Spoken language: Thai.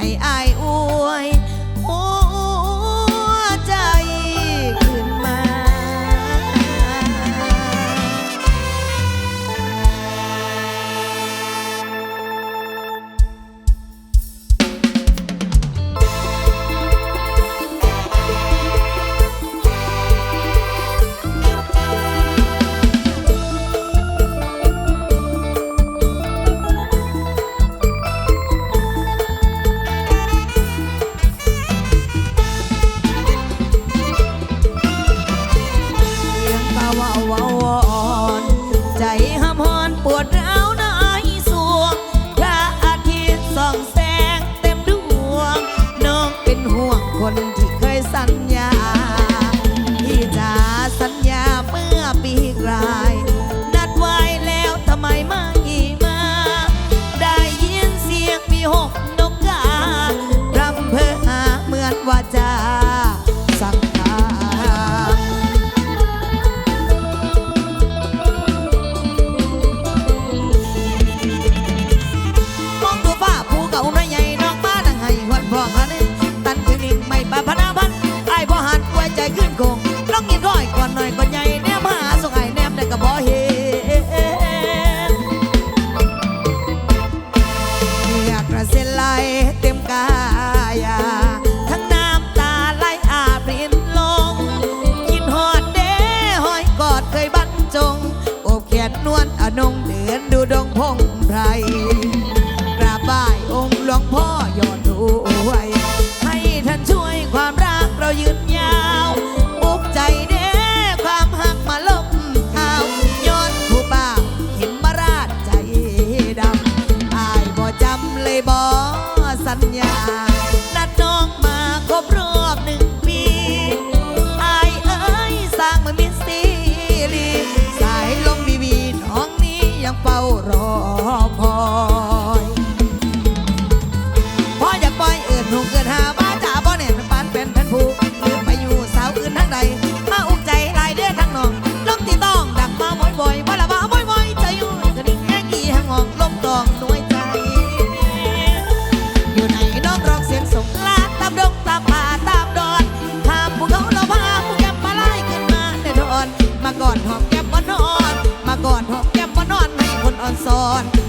ให้อายอวยาวาวาว นนวลอนงเดือนดูดงพงไพร สอน